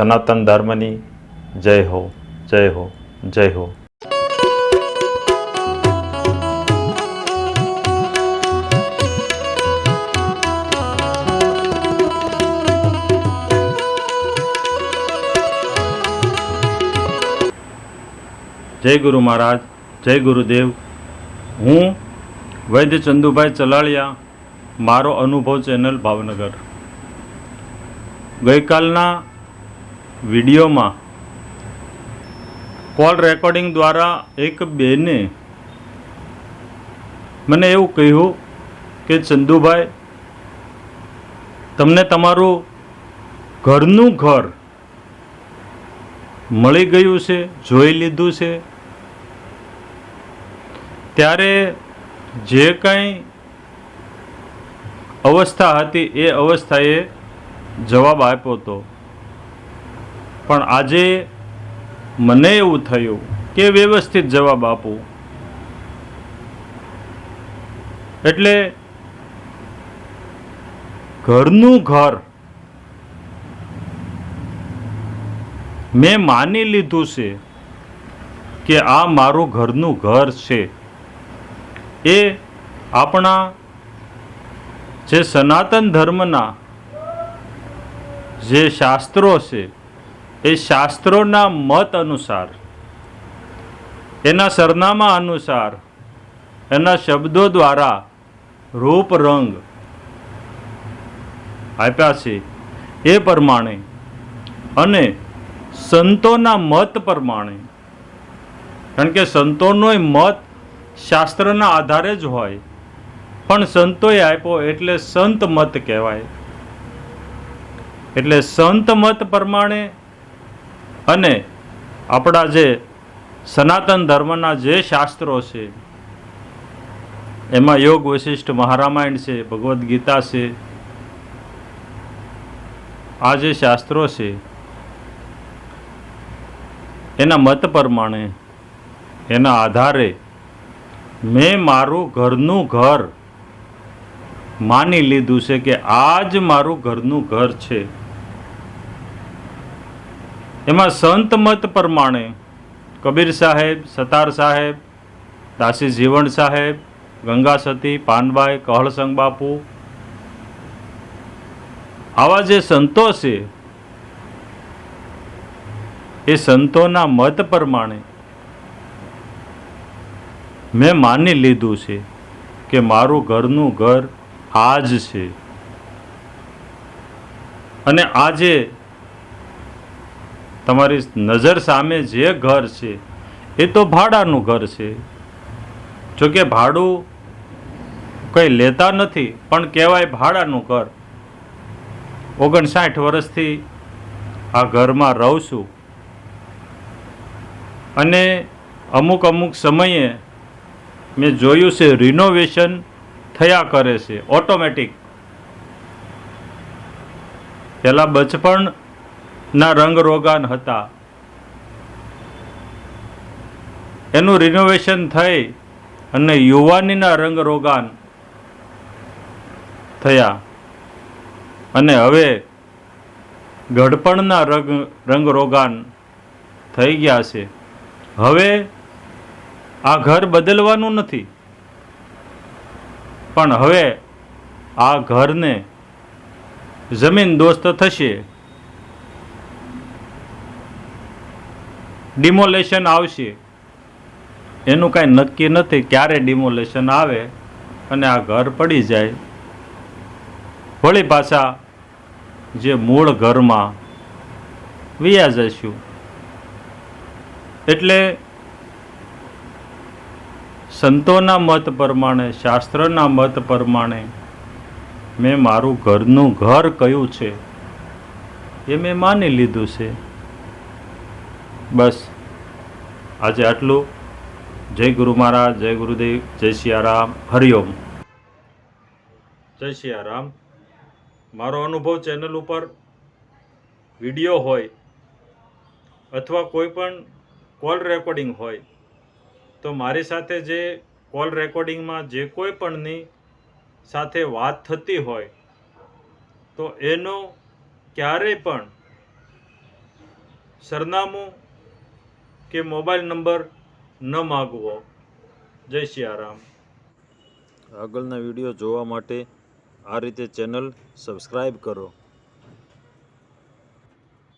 સનાતન ધર્મની જય હો જય હો જય હો. જય ગુરુ મહારાજ, જય ગુરુદેવ. હું વૈદ્ય ચંદુભાઈ ચલાળિયા, મારો અનુભવ ચેનલ ભાવનગર. ગઈકાલના વિડીયોમાં કોલ રેકોર્ડિંગ દ્વારા એક બેને મને એવું કહ્યું કે, ચંદુભાઈ, તમને તમારું ઘરનું ઘર મળી ગયું છે, જોઈ લીધું છે. ત્યારે જે કંઈ અવસ્થા હતી એ અવસ્થાએ જવાબ આપ્યો હતો. પણ આજે મને એવું થયું કે વ્યવસ્થિત જવાબ આપું. એટલે ઘરનું ઘર મેં માની લીધું છે કે આ મારું ઘરનું ઘર છે. એ આપણા જે સનાતન ધર્મના જે શાસ્ત્રો છે એ શાસ્ત્રોના મત અનુસાર, એના સરનામા અનુસાર, એના શબ્દો દ્વારા રૂપ રંગ આપ્યા છે. એ પ્રમાણે અને સંતોના મત પ્રમાણે, કારણ કે સંતોનો મત શાસ્ત્રના આધારે જ હોય, પણ સંતોએ આપ્યો એટલે સંત મત કહેવાય. એટલે સંત મત પ્રમાણે અને આપણા જે સનાતન ધર્મના જે શાસ્ત્રો છે, એમાં યોગ વશિષ્ઠ મહારામાયણ છે, ભગવદ્ ગીતા છે, આ જે શાસ્ત્રો છે, એના મત પ્રમાણે, એના આધારે મેં મારું ઘરનું ઘર માની લીધું છે કે આ જ મારું ઘરનું ઘર છે. એમાં સંત મત પ્રમાણે કબીર સાહેબ, સતાર સાહેબ, દાસી જીવણ સાહેબ, ગંગા સતી, પાનબાઈ, કહળસંગ બાપુ. આવા જે સંતો છે, એ સંતોના મત પ્રમાણે મેં માની લીધું છે કે મારું ઘરનું ઘર આ જ છે. અને આજે તમારી નજર સામે જે ઘર છે, એ તો ભાડાનું ઘર છે. જોકે ભાડું કંઈ લેતા નથી, પણ કહેવાય ભાડાનું ઘર. ઓગણસાઠ વર્ષથી આ ઘરમાં રહું છું. અને અમુક અમુક સમયે મેં જોયું છે રિનોવેશન થયા કરે છે ઓટોમેટિક પહેલાં બચપણના રંગ રોગાન હતા. એનું રિનોવેશન થઈ અને યુવાનીના રંગ રોગાન થયા. અને હવે ગડપણના રંગ રંગ રોગાન થઈ ગયા છે. હવે આ ઘર બદલવાનું નથી. પણ હવે આ ઘરને જમીન દોસ્ત થશે. ડિમોલેશન આવશે. એનું કાંઈ નક્કી નથી ક્યારે ડિમોલેશન આવે અને આ ઘર પડી જાય. વળી પાછા જે મૂળ ઘરમાં વ્યા જઈશું. એટલે સંતોના મત પ્રમાણે, શાસ્ત્રના મત પ્રમાણે મેં મારું ઘરનું ઘર કયું છે એ મેં માની લીધું છે. બસ. આજે આટલું. જય ગુરુ મહારાજ, જય ગુરુદેવ, જય સિયારામ હરિઓમ જય સિયારામ મારો અનુભવ ચેનલ ઉપર વીડિયો હોય અથવા કોઈ પણ કોલ રેકોર્ડિંગ હોય, તો મારી સાથે જે કોલ રેકોર્ડિંગમાં જે કોઈ પણની સાથે વાત થતી હોય, તો એનો ક્યારેય પણ સરનામું કે મોબાઈલ નંબર ન માગવો. જય સિયારામ. આગળના વીડિયો જોવા માટે આ રીતે ચેનલ સબસ્ક્રાઈબ કરો.